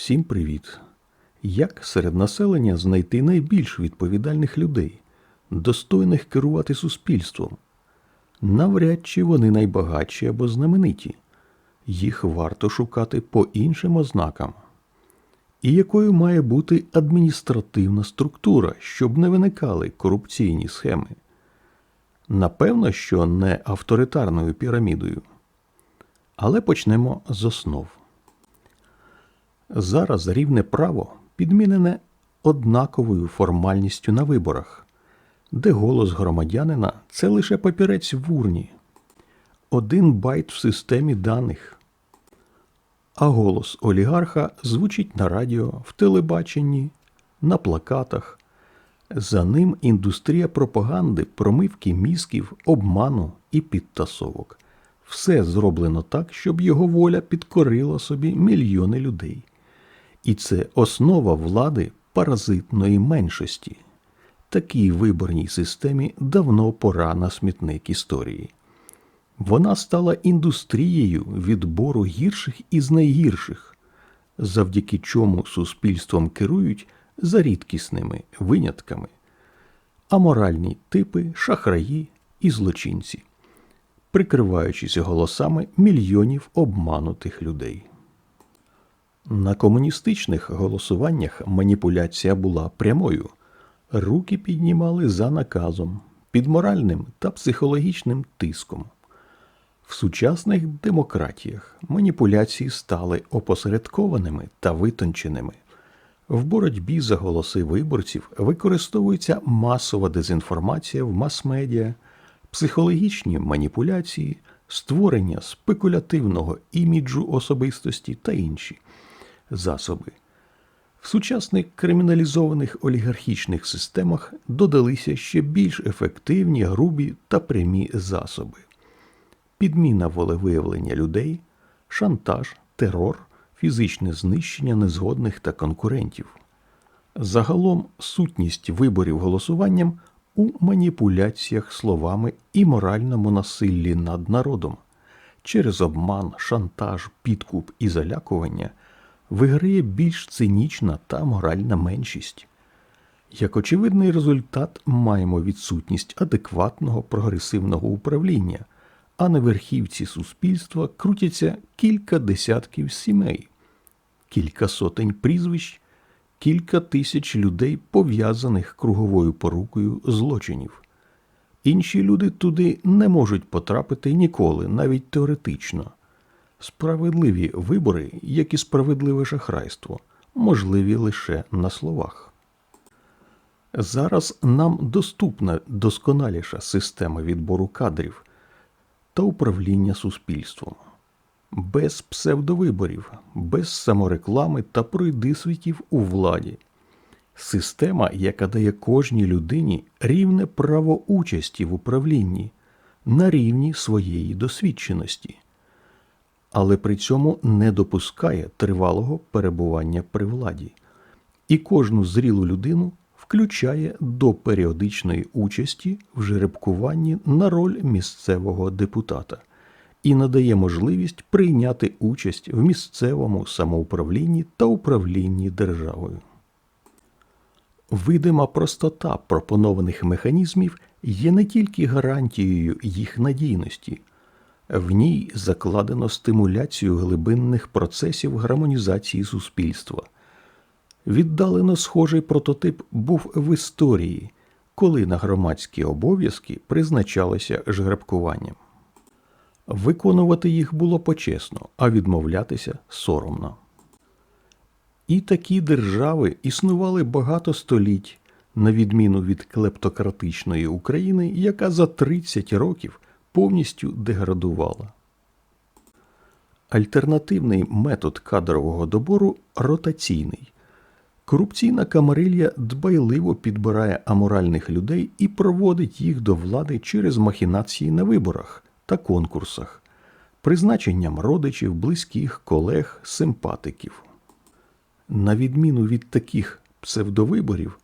Всім привіт! Як серед населення знайти найбільш відповідальних людей, достойних керувати суспільством? Навряд чи вони найбагатші або знамениті. Їх варто шукати по іншим ознакам. І якою має бути адміністративна структура, щоб не виникали корупційні схеми? Напевно, що не авторитарною пірамідою. Але почнемо з основ. Зараз рівне право підмінене однаковою формальністю на виборах, де голос громадянина це лише папірець в урні, один байт в системі даних, а голос олігарха звучить на радіо, в телебаченні, на плакатах. За ним індустрія пропаганди, промивки мізків, обману і підтасовок. Все зроблено так, щоб його воля підкорила собі мільйони людей. І це основа влади паразитної меншості. Такій виборній системі давно пора на смітник історії. Вона стала індустрією відбору гірших із найгірших, завдяки чому суспільством керують за рідкісними винятками, аморальні типи, шахраї і злочинці, прикриваючись голосами мільйонів обманутих людей. На комуністичних голосуваннях маніпуляція була прямою. Руки піднімали за наказом, під моральним та психологічним тиском. В сучасних демократіях маніпуляції стали опосередкованими та витонченими. В боротьбі за голоси виборців використовується масова дезінформація в мас-медіа, психологічні маніпуляції, створення спекулятивного іміджу особистості та інші засоби. В сучасних криміналізованих олігархічних системах додалися ще більш ефективні, грубі та прямі засоби. Підміна волевиявлення людей, шантаж, терор, фізичне знищення незгодних та конкурентів. Загалом сутність виборів голосуванням у маніпуляціях словами і моральному насиллі над народом. Через обман, шантаж, підкуп і залякування виграє більш цинічна та моральна меншість. Як очевидний результат маємо відсутність адекватного прогресивного управління, а на верхівці суспільства крутяться кілька десятків сімей, кілька сотень прізвищ, кілька тисяч людей, пов'язаних круговою порукою злочинів. Інші люди туди не можуть потрапити ніколи, навіть теоретично. Справедливі вибори, як і справедливе шахрайство, можливі лише на словах. Зараз нам доступна досконаліша система відбору кадрів та управління суспільством, без псевдовиборів, без самореклами та пройдисвітів у владі. Система, яка дає кожній людині рівне право участі в управлінні на рівні своєї досвідченості але при цьому не допускає тривалого перебування при владі, і кожну зрілу людину включає до періодичної участі в жеребкуванні на роль місцевого депутата і надає можливість прийняти участь в місцевому самоуправлінні та управлінні державою. Видима простота пропонованих механізмів є не тільки гарантією їх надійності, в ній закладено стимуляцію глибинних процесів гармонізації суспільства. Віддалено схожий прототип був в історії, коли на громадські обов'язки призначалося жгребкуванням. Виконувати їх було почесно, а відмовлятися соромно. І такі держави існували багато століть, на відміну від клептократичної України, яка за 30 років повністю деградувала. Альтернативний метод кадрового добору ротаційний. Корупційна камарилья дбайливо підбирає аморальних людей і проводить їх до влади через махінації на виборах та конкурсах, призначенням родичів, близьких, колег, симпатиків. На відміну від таких псевдовиборів,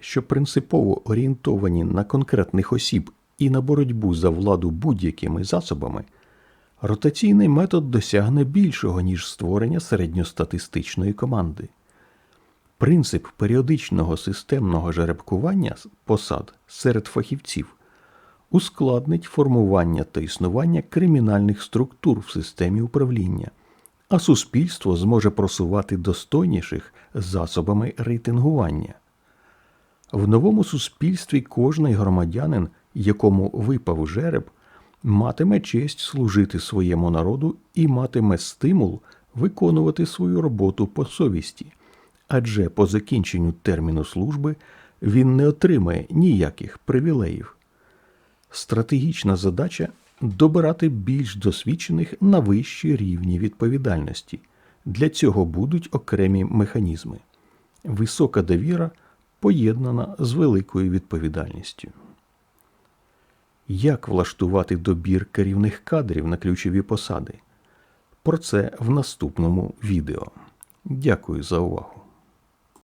що принципово орієнтовані на конкретних осіб і на боротьбу за владу будь-якими засобами, Ротаційний метод досягне більшого, ніж створення середньостатистичної команди. Принцип періодичного системного жеребкування посад серед фахівців ускладнить формування та існування кримінальних структур в системі управління, а суспільство зможе просувати достойніших засобами рейтингування. В новому суспільстві кожний громадянин, якому випав жереб, матиме честь служити своєму народу і матиме стимул виконувати свою роботу по совісті, адже по закінченню терміну служби він не отримає ніяких привілеїв. Стратегічна задача добирати більш досвідчених на вищі рівні відповідальності. Для цього будуть окремі механізми. Висока довіра поєднана з великою відповідальністю. Як влаштувати добір керівних кадрів на ключові посади? Про це в наступному відео. Дякую за увагу.